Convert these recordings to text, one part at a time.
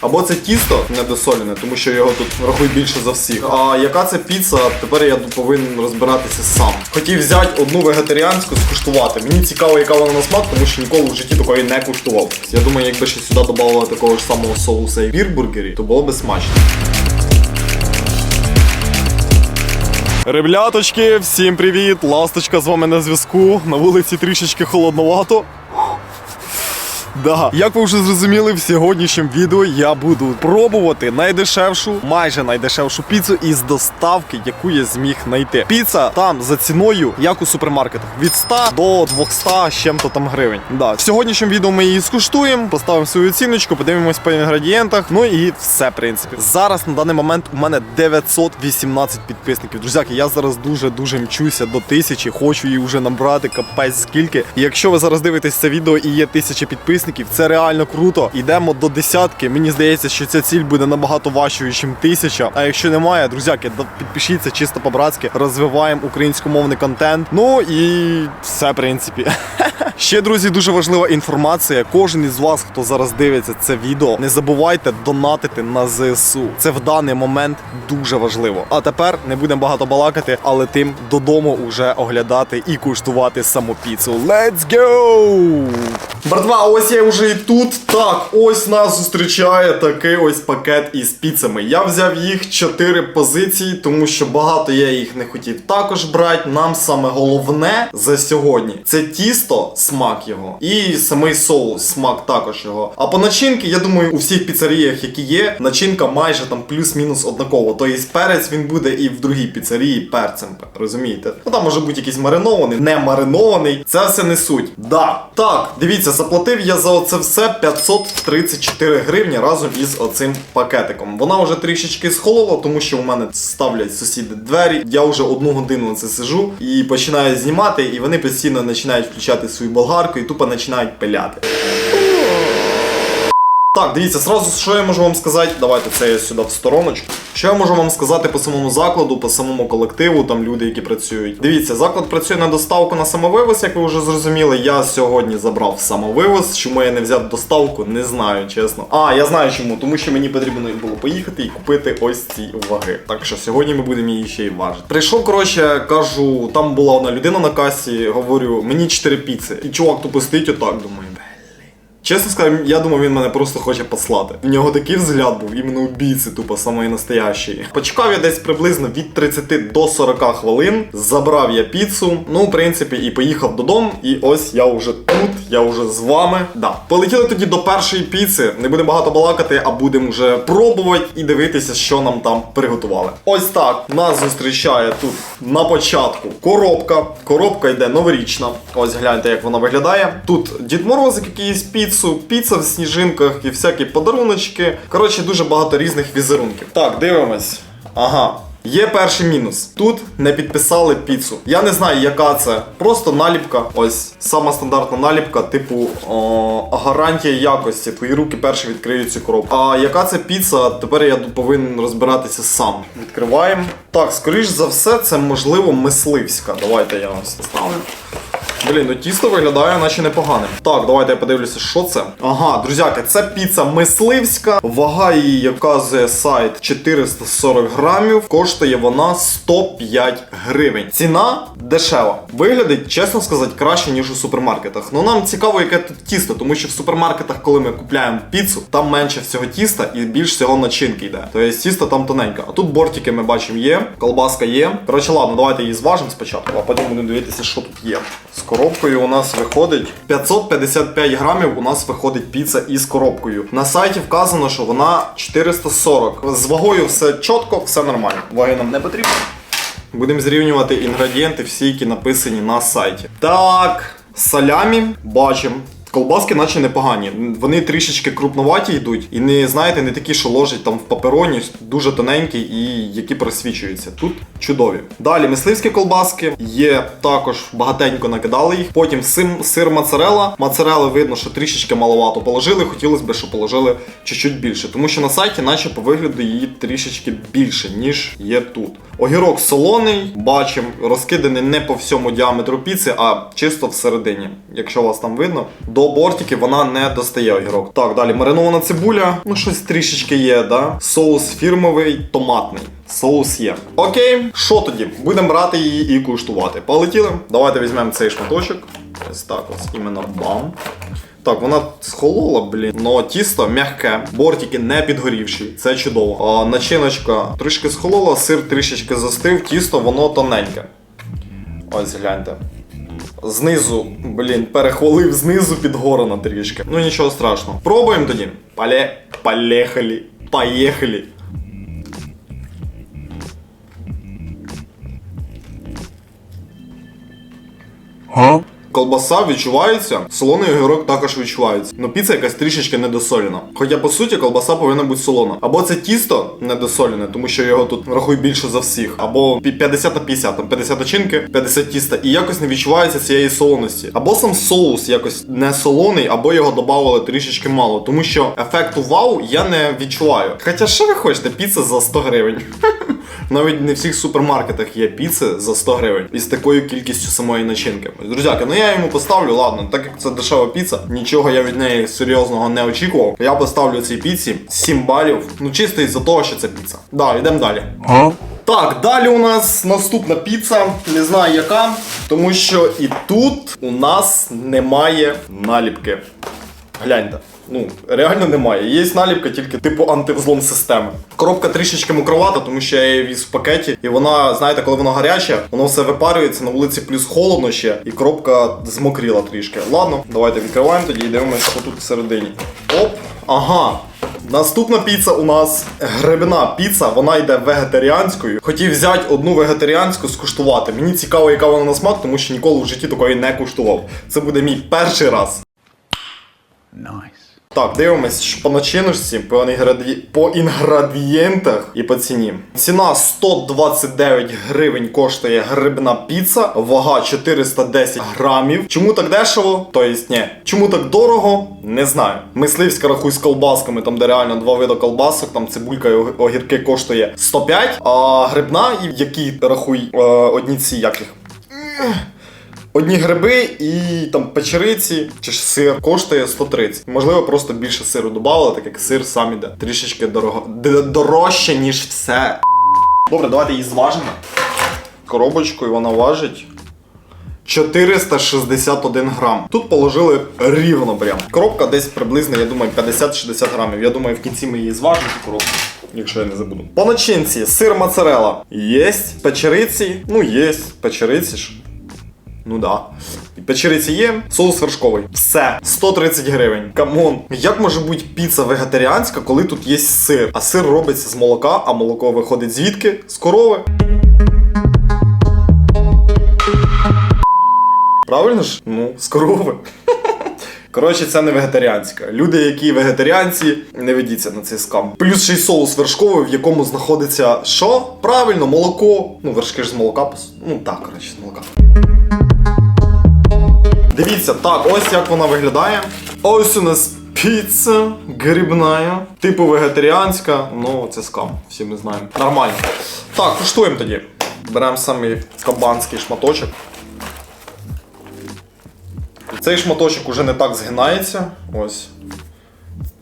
Або це тісто недосолене, тому що його тут рахуй більше за всіх. А яка це піца, тепер я повинен розбиратися сам. Хотів взяти одну вегетаріанську скуштувати. Мені цікаво, яка вона на смак, тому що ніколи в житті такої не куштував. Я думаю, якби ще сюди додавали такого ж самого соуса і бірбургері, то було би смачно. Ребляточки, всім привіт! Ласточка з вами на зв'язку. На вулиці трішечки холодновато. Да, як ви вже зрозуміли, в сьогоднішньому відео я буду пробувати найдешевшу, майже найдешевшу піцу із доставки, яку я зміг знайти. Піца там за ціною, як у супермаркетах, від 100 до 200 з чим-то там гривень. Да, в сьогоднішньому відео ми її скуштуємо, поставимо свою оціночку, подивимось по інгредієнтах. Ну і все, в принципі. Зараз на даний момент у мене 918 підписників. Друзяки, я зараз дуже дуже мчуся до тисячі, хочу її вже набрати капець скільки. І якщо ви зараз дивитесь це відео і є тисяча підписників, це реально круто. Йдемо до десятки. Мені здається, що ця ціль буде набагато важчою, ніж тисяча. А якщо немає, друзяки, підпишіться чисто по-братськи, розвиваємо українськомовний контент. Ну і все, в принципі. Ще, друзі, дуже важлива інформація. Кожен із вас, хто зараз дивиться це відео, не забувайте донатити на ЗСУ. Це в даний момент дуже важливо. А тепер не будемо багато балакати, а летим додому уже оглядати і куштувати саму піцу. Let's go! Братва, ось я вже і тут. Так, ось нас зустрічає такий ось пакет із піцами. Я взяв їх 4 позиції, тому що багато я їх не хотів також брати. Нам саме головне за сьогодні це тісто, смак його, і самий соус, смак також його. А по начинки, я думаю, у всіх піцеріях, які є, начинка майже там плюс-мінус однакова. Тобто перець він буде і в другій піцерії перцем. Розумієте? Ну там може бути якийсь маринований, не маринований. Це все не суть. Да. Так, дивіться, заплатив я за оце все 534 гривні разом із оцим пакетиком. Вона вже трішечки схолола, тому що у мене ставлять сусіди двері. Я вже одну годину на це сижу і починаю знімати, і вони постійно починають включати свою болгарку і тупо починають пиляти. Так, дивіться, сразу що я можу вам сказати. Давайте це я сюди в стороночку. Що я можу вам сказати по самому закладу, по самому колективу, там люди, які працюють. Дивіться, заклад працює на доставку на самовивоз, як ви вже зрозуміли. Я сьогодні забрав самовивоз. Чому я не взяв доставку, не знаю, чесно. А, я знаю чому, тому що мені потрібно було поїхати і купити ось ці ваги. Так що сьогодні ми будемо її ще й важити. Прийшов, коротше, кажу, там була одна людина на касі, говорю, мені 4 піци. І чувак тупо стоїть отак, думаю. Чесно скажу, я думав, він мене просто хоче послати. В нього такий взгляд був, іменно убійці, тупо самої настоящої. Почекав я десь приблизно від 30 до 40 хвилин. Забрав я піцу. Ну, в принципі, і поїхав додому. І ось я вже тут, я вже з вами. Да. Полетіли тоді до першої піци. Не будемо багато балакати, а будемо вже пробувати і дивитися, що нам там приготували. Ось так нас зустрічає тут на початку коробка. Коробка йде новорічна. Ось гляньте, як вона виглядає. Тут Дід Морозик якийсь піцу, піца в сніжинках і всякі подаруночки. Коротше, дуже багато різних візерунків. Так, дивимось. Ага. Є перший мінус. Тут не підписали піцу. Я не знаю, яка це. Просто наліпка. Ось сама стандартна наліпка, типу о, гарантія якості. Твої руки перші відкриють цю коробку. А яка це піца? Тепер я повинен розбиратися сам. Відкриваємо. Так, скоріш за все, це можливо мисливська. Давайте я ось ставлю. Блін, ну тісто виглядає наче непоганим. Так, давайте я подивлюся, що це. Ага, друзяки, це піца мисливська. Вага її, яказує сайт 440 грамів. Коштує вона 105 гривень. Ціна дешева. Виглядить, чесно сказати, краще, ніж у супермаркетах. Ну нам цікаво, яке тут тісто, тому що в супермаркетах, коли ми купляємо піцу, там менше всього тіста і більш всього начинки йде. Тобто тісто там тоненьке. А тут бортики ми бачимо є, колбаска є. Коротше, ладно, давайте її зважимо спочатку, а потім будемо дивитися, що тут є. Коробкою у нас виходить 555 грамів. У нас виходить піца із коробкою. На сайті вказано, що вона 440. З вагою все чітко, все нормально. Ваги нам не потрібно. Будемо зрівнювати інгредієнти, всі, які написані на сайті. Так, салямі бачимо. Колбаски наче непогані. Вони трішечки крупноваті йдуть, і не знаєте, не такі, що ложать там в папероні, дуже тоненькі і які просвічуються. Тут чудові. Далі мисливські колбаски є також багатенько накидали їх. Потім сир моцарелла. Моцарели видно, що трішечки маловато положили. Хотілося б, щоб положили чуть-чуть більше, тому що на сайті, наче по вигляду, її трішечки більше, ніж є тут. Огірок солоний, бачимо, розкиданий не по всьому діаметру піци, а чисто всередині. Якщо вас там видно, до бортиків вона не достає огірок. Так, далі маринована цибуля. Ну, щось трішечки є, да? Соус фірмовий, томатний. Соус є. Окей, що тоді? Будемо брати її і куштувати. Полетіли? Давайте візьмемо цей шматочок. Ось так ось, іменно бам. Так, вона схолола, блін. Но тісто м'яке, бортики не підгорівші, це чудово. А, начиночка трішки схолола, сир трішечки застив, тісто воно тоненьке. Ось гляньте. Знизу, блін, перехвалив знизу під горона трішки. Ну нічого страшного. Пробуємо тоді. Пале... Полехали. Поїхали. Колбаса відчувається, солоний огірок також відчувається. Ну піца якась трішечки недосолена. Хоча по суті колбаса повинна бути солона. Або це тісто недосолене, тому що його тут рахуй більше за всіх. Або пі- 50 на 50, там 50 начинки, 50 тіста, і якось не відчувається цієї солоності. Або сам соус якось не солоний, або його додавали трішечки мало, тому що ефекту вау я не відчуваю. Хоча що ви хочете, піца за 100 гривень. Навіть не в всіх супермаркетах є піци за 100 гривень із такою кількістю самої начинки. Друзяки, ну я йому поставлю, ладно, так як це дешева піца, нічого я від неї серйозного не очікував. Я поставлю цій піці 7 балів. Ну чисто із-за того, що це піца. Да, йдемо далі. Так, далі у нас наступна піца, не знаю яка, тому що і тут у нас немає наліпки. Гляньте. Ну, реально немає. Є наліпка тільки типу антивзлом системи. Коробка трішечки мокровата, тому що я її віз в пакеті, і вона, знаєте, коли воно гаряче, воно все випарюється, на вулиці плюс холодно ще, і коробка змокріла трішки. Ладно, давайте відкриваємо тоді і дивимося, що тут всередині. Оп, ага. Наступна піца у нас грибна піца, вона йде вегетаріанською. Хотів взяти одну вегетаріанську скуштувати. Мені цікаво, яка вона на смак, тому що ніколи в житті такої не куштував. Це буде мій перший раз. Так, дивимось по начиночці, по, інгреді... по інгредієнтах і по ціні. Ціна 129 гривень коштує грибна піца, вага 410 грамів. Чому так дешево? Тобто, ні. Чому так дорого? Не знаю. Мисливська рахуй з колбасками, там де реально два види колбасок, там цибулька і огірки коштує 105, а грибна, і які рахуй е, одні ці яких. Одні гриби і там печериці чи ж сир коштує 130. Можливо, просто більше сиру додали, так як сир сам іде. Трішечки дорого... дорожче, ніж все. Добре, давайте її зважимо. Коробочку, і вона важить. 461 грам. Тут положили рівно прям. Коробка десь приблизно, я думаю, 50-60 грамів. Я думаю, в кінці ми її зважимо коробку. Якщо я не забуду. По начинці сир моцарелла. Єсть. Печериці. Ну, єсть. Печериці ж. Ну да. Печериці є, соус вершковий. Все, 130 гривень. Камон. Як може бути піца вегетаріанська, коли тут є сир? А сир робиться з молока, а молоко виходить звідки? З корови. Правильно ж? Ну, з корови. Коротше, це не вегетаріанська. Люди, які вегетаріанці, не ведіться на цей скам. Плюс ще й соус вершковий, в якому знаходиться що? Правильно, молоко. Ну, вершки ж з молока. Ну так, коротше, з молока. Дивіться, так, ось як вона виглядає. Ось у нас піца грибна, типу вегетаріанська, ну це скам, всі ми знаємо. Нормально. Так, куштуємо тоді. Беремо самий кабанський шматочок. Цей шматочок уже не так згинається. Ось.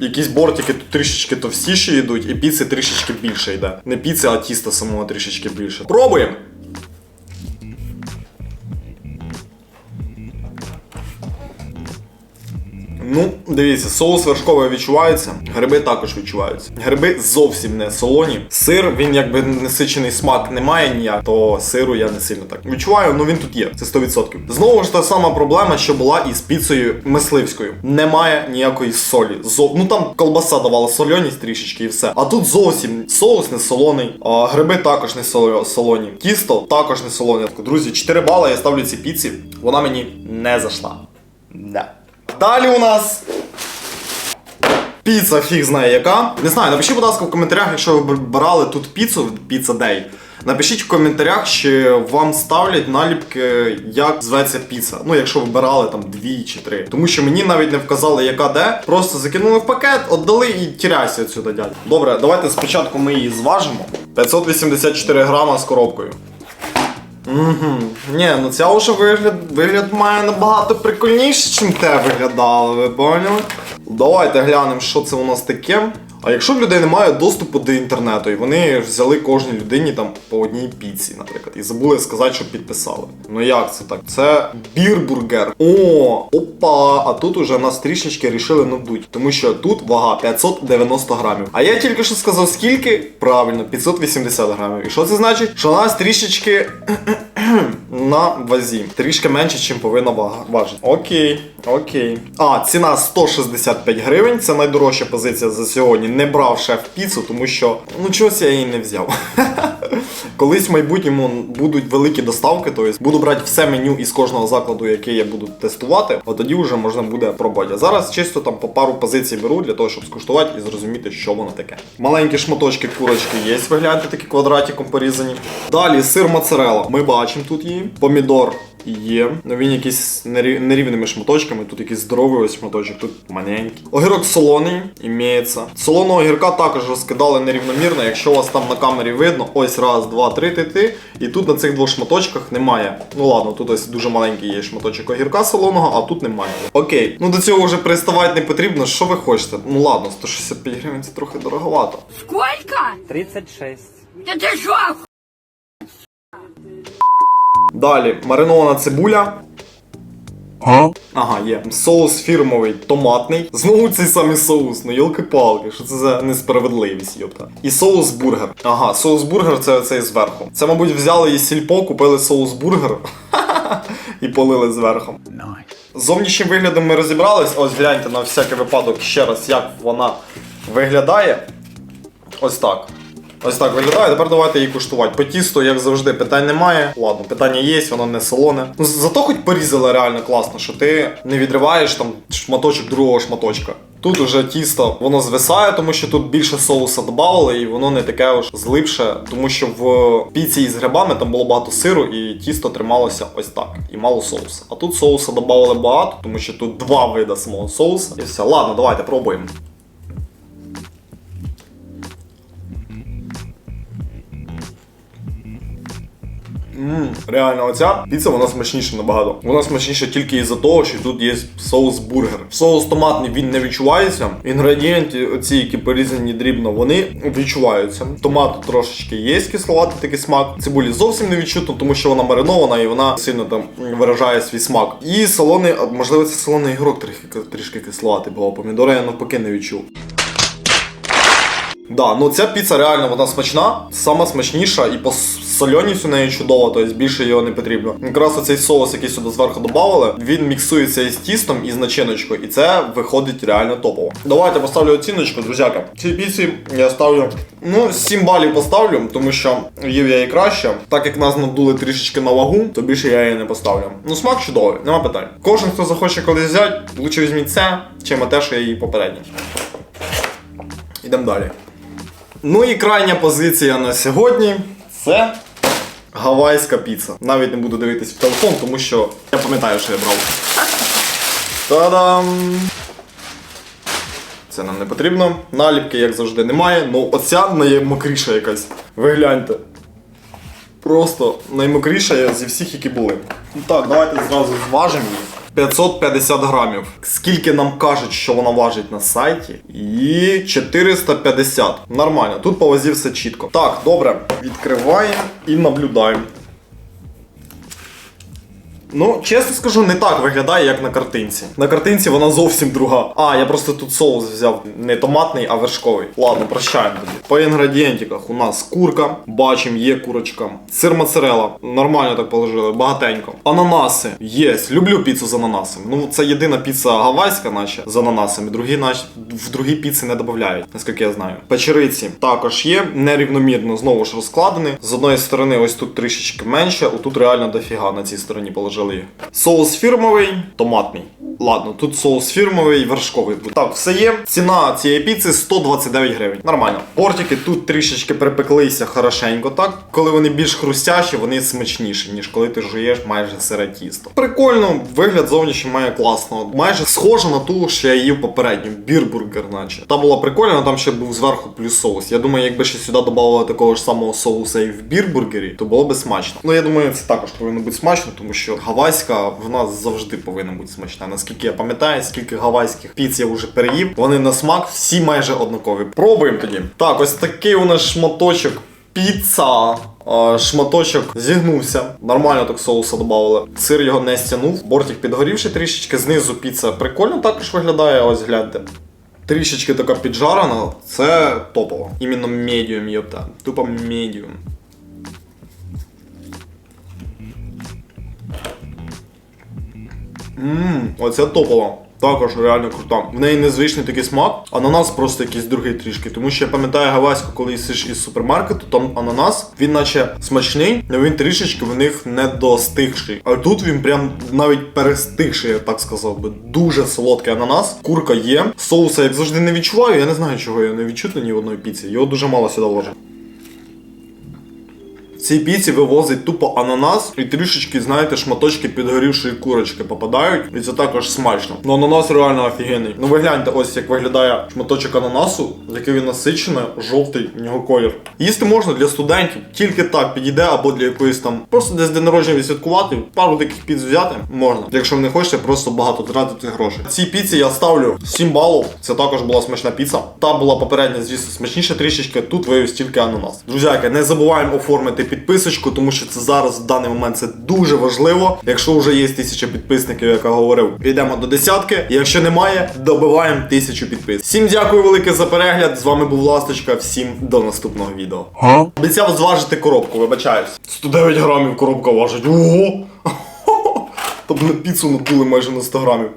Якісь бортики тут трішечки товстіші йдуть, і піци трішечки більше йде. Не піци, а тіста самого трішечки більше. Пробуємо! Ну, дивіться, соус вершковий відчувається, гриби також відчуваються. Гриби зовсім не солоні. Сир, він якби насичений смак не має ніяк, то сиру я не сильно так відчуваю, ну він тут є, це 100%. Знову ж та сама проблема, що була із піцею мисливською. Немає ніякої солі. Зо... Ну там колбаса давала сольоність трішечки і все. А тут зовсім соус не солоний, а гриби також не соло- солоні. Тісто також не солоне. Друзі, 4 бали я ставлю цій піці. Вона мені не зайшла. Да. Далі у нас піца фіг знає яка. Не знаю, напишіть, будь ласка, в коментарях, якщо ви брали тут піцу Pizza Day. Напишіть в коментарях, чи вам ставлять наліпки, як зветься піца. Ну, якщо ви брали там дві чи три. Тому що мені навіть не вказали, яка де. Просто закинули в пакет, віддали і тіряйся отсюди, дядь. Добре, давайте спочатку ми її зважимо. 584 грама з коробкою. Угу. Ні, ну ця вже вигляд, вигляд має набагато прикольніше, ніж те виглядало, ви поняли? Давайте глянемо, що це у нас таке. А якщо в людей немає доступу до інтернету, і вони взяли кожній людині там по одній піці, наприклад, і забули сказати, що підписали. Ну як це так? Це бірбургер. О, опа! А тут уже нас трішечки рішили надуть, тому що тут вага 590 грамів. А я тільки що сказав, скільки? Правильно, 580 грамів. І що це значить? Що нас трішечки на вазі. Трішки менше, чим повинна вага важити. Окей, окей. А, ціна 165 гривень. Це найдорожча позиція за сьогодні. Не брав шеф піцу, тому що ну чогось я її не взяв. Колись в майбутньому будуть великі доставки, тобто буду брати все меню із кожного закладу, який я буду тестувати, от тоді вже можна буде пробувати. А зараз чисто там по пару позицій беру для того, щоб скуштувати і зрозуміти, що воно таке. Маленькі шматочки курочки є, ви такі квадратиком порізані. Далі сир моцарелла. Ми бачимо тут її. Помідор є. Ну він якийсь нерівними шматочками. Тут якийсь здоровий ось шматочок, тут маленький. Огірок солоний імеється. Солоного огірка також розкидали нерівномірно. Якщо у вас там на камері видно, ось раз, два, три, ти, ти. І тут на цих двох шматочках немає. Ну ладно, тут ось дуже маленький є шматочок огірка солоного, а тут немає. Окей, ну до цього вже приставати не потрібно. Що ви хочете? Ну ладно, 165 гривень це трохи дороговато. Сколько? 36. Та ти що? Далі маринована цибуля. Ага, є. Соус фірмовий томатний. Знову цей самий соус, ну йолки-палки, що це за несправедливість, йопта. І соус бургер. Ага, соус бургер це оцей зверху. Це, мабуть, взяли із сільпо, купили соус бургер і полили зверху. З зовнішнім виглядом ми розібрались. Ось гляньте на всякий випадок ще раз, як вона виглядає. Ось так. Ось так виглядає. Тепер давайте її куштувати. По тісту, як завжди, питань немає. Ладно, питання є, воно не солоне. Ну зато хоч порізали реально класно, що ти не відриваєш там шматочок другого шматочка. Тут уже тісто воно звисає, тому що тут більше соуса додавали, і воно не таке уж злипше, тому що в піці із грибами там було багато сиру, і тісто трималося ось так, і мало соуса. А тут соуса додавали багато, тому що тут два вида самого соуса. І все. Ладно, давайте пробуємо. Мм, реально, оця піца вона смачніша набагато. Вона смачніша тільки із-за того, що тут є соус бургер. Соус томатний він не відчувається. Інгредієнти, оці, які порізані дрібно, вони відчуваються. Томат трошечки є кисловатий такий смак. Цибулі зовсім не відчутно, тому що вона маринована і вона сильно там виражає свій смак. І солоний, можливо, це солоний ігрок трішки, трішки кисловатий, бо помідори я навпаки не відчув. Да, ну ця піца реально вона смачна, сама смачніша і по с- соленість у неї чудова, тобто більше його не потрібно. Якраз оцей соус, який сюди зверху додавали, він міксується із тістом і з начиночкою, і це виходить реально топово. Давайте поставлю оціночку, друзяка. Цій піці я ставлю. Ну, 7 балів поставлю, тому що їв я її краще. Так як нас надули трішечки на вагу, то більше я її не поставлю. Ну, смак чудовий, нема питань. Кожен, хто захоче колись взяти, лучше візьміть це, чим те, що я її попереднє. Ідемо далі. Ну і крайня позиція на сьогодні це гавайська піца. Навіть не буду дивитись в телефон, тому що я пам'ятаю, що я брав. Та-дам! Це нам не потрібно. Наліпки, як завжди, немає. Ну оця наймокріша якась. Ви гляньте. Просто наймокріша зі всіх, які були. Ну Так, давайте зразу зважимо її. 550 грамів. Скільки нам кажуть, що вона важить на сайті? І 450. Нормально, тут по вазі все чітко. Так, добре. Відкриваємо і наблюдаємо. Ну, чесно скажу, не так виглядає, як на картинці. На картинці вона зовсім друга. А, я просто тут соус взяв не томатний, а вершковий. Ладно, прощаємо тоді. По інгредієнтиках у нас курка, бачимо, є курочка. Сир моцарелла, нормально так положили, багатенько. Ананаси є. Люблю піцу з ананасами. Ну, це єдина піца гавайська, наче з ананасами. Другі, наче в другі піци не додають, наскільки я знаю. Печериці також є, нерівномірно знову ж розкладені. З одної сторони, ось тут трішечки менше, отут реально дофіга на цій стороні положили. Пожалію. Соус фірмовий, томатний. Ладно, тут соус фірмовий, вершковий. Так, все є. Ціна цієї піци 129 гривень. Нормально. Бортики тут трішечки припеклися хорошенько, так? Коли вони більш хрустящі, вони смачніші, ніж коли ти жуєш майже сире тісто. Прикольно, вигляд зовнішній має класно. Майже схоже на ту, що я їв попередньо. Бірбургер, наче. Та була прикольна, там ще був зверху плюс соус. Я думаю, якби ще сюди додавали такого ж самого соуса і в бірбургері, то було би смачно. Ну я думаю, це також повинно бути смачно, тому що гавайська в нас завжди повинна бути смачна. Наскільки я пам'ятаю, скільки гавайських піц я вже переїв, вони на смак всі майже однакові. Пробуємо тоді. Так, ось такий у нас шматочок. Піца. Шматочок зігнувся. Нормально так соуса додавали. Сир його не стягнув. Бортик підгорівши трішечки. Знизу піца прикольно також виглядає. Ось гляньте. Трішечки така піджарена. Це топово. Іменно медіум, йопта. Тупо медіум. Ммм, оце топово. Також реально крута. В неї незвичний такий смак. Ананас просто якийсь другий трішки. Тому що я пам'ятаю гавайську, коли їсиш із супермаркету, там ананас, він наче смачний, але він трішечки в них не достигший. А тут він прям навіть перестигший, я так сказав би. Дуже солодкий ананас. Курка є. Соуса, як завжди, не відчуваю. Я не знаю, чого я не відчути ні в одної піці. Його дуже мало сюди вложить. В цій піці вивозить тупо ананас і трішечки, знаєте, шматочки підгорівшої курочки попадають, і це також смачно. Ну ананас реально офігенний. Ну ви гляньте, ось як виглядає шматочок ананасу, який він насичений, жовтий в нього колір. Їсти можна для студентів, тільки так підійде, або для якоїсь там просто десь день народження відсвяткувати, пару таких піц взяти можна. Якщо не хочете просто багато тратити грошей. Цій піці я ставлю 7 балів. Це також була смачна піца. Та була попередня, звісно, смачніша трішечки. Тут виявився тільки ананас. Друзяки, не забуваємо оформити підписочку, тому що це зараз в даний момент це дуже важливо. Якщо вже є тисяча підписників, як я говорив, йдемо до десятки. Якщо немає, добиваємо тисячу підписів. Всім дякую велике за перегляд. З вами був Ласточка. Всім до наступного відео. Обіцяв зважити коробку, вибачаюсь. 109 грамів коробка важить. Ого! Тобто на піцу надули майже на 100 грамів.